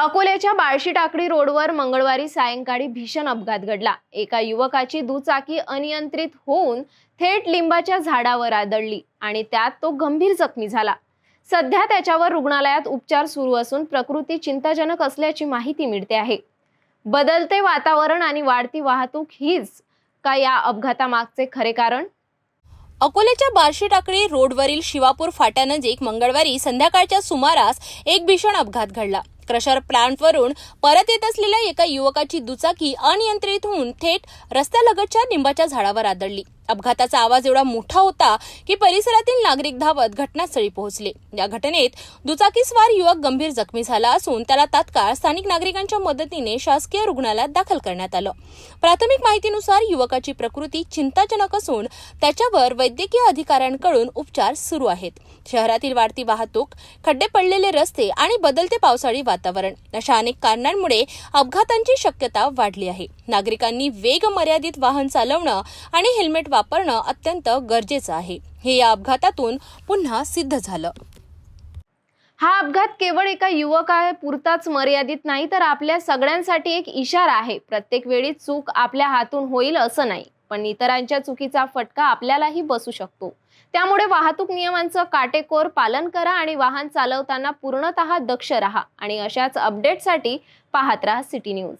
अकोल्याच्या बाळशी टाकडी रोडवर मंगळवारी सायंकाळी भीषण अपघात घडला. एका युवकाची दुचाकी अनियंत्रित होऊन थेट लिंबाच्या झाडावर आदळली आणि त्यात तो गंभीर जखमी झाला. सध्या त्याच्यावर रुग्णालयात उपचार सुरू असून प्रकृती चिंताजनक असल्याची माहिती मिळते आहे. बदलते वातावरण आणि वाढती वाहतूक हीच का या अपघातामागचे खरे कारण? अकोल्याच्या बार्शी टाकळी रोडवरील शिवापूर फाट्यानजीक मंगळवारी संध्याकाळच्या सुमारास एक भीषण अपघात घडला. क्रशर प्लांटवरून परत येत असलेल्या एका युवकाची दुचाकी अनियंत्रित होऊन थेट रस्त्यालगतच्या लिंबाच्या झाडावर आदळली. अपघाताचा आवाज एवढा मोठा होता की परिसरातील नागरिक धावत घटनास्थळी पोहोचले. या घटनेत दुचाकीस्वार युवक गंभीर जखमी झाला असून त्याला तात्काळ स्थानिक नागरिकांच्या मदतीने शासकीय रुग्णालयात दाखल करण्यात आलं. प्राथमिक माहितीनुसार युवकाची प्रकृती चिंताजनक असून त्याच्यावर वैद्यकीय अधिकाऱ्यांकडून उपचार सुरू आहेत. शहरातील वाढती वाहतूक खड्डे पडलेले रस्ते आणि बदलते पावसाळी वातावरण अशा अनेक कारणांमुळे अपघातांची शक्यता वाढली आहे. नागरिकांनी वेग मर्यादित वाहन चालवणं आणि हेल्मेट वापरणं अत्यंत गरजेचं आहे. हे या अपघातातून पुन्हा सिद्ध झालं. हा अपघात केवळ एका युवकापुरताच मर्यादित नाही तर आपल्या सगळ्यांसाठी एक इशारा आहे. प्रत्येक वेळी चूक आपल्या हातून होईल असं नाही पण इतरांच्या चुकीचा फटका आपल्यालाही बसू शकतो. त्यामुळे वाहतूक नियमांचं काटेकोर पालन करा आणि वाहन चालवताना पूर्णतः दक्ष राहा आणि अशाच अपडेटसाठी पाहत राहा सिटी न्यूज.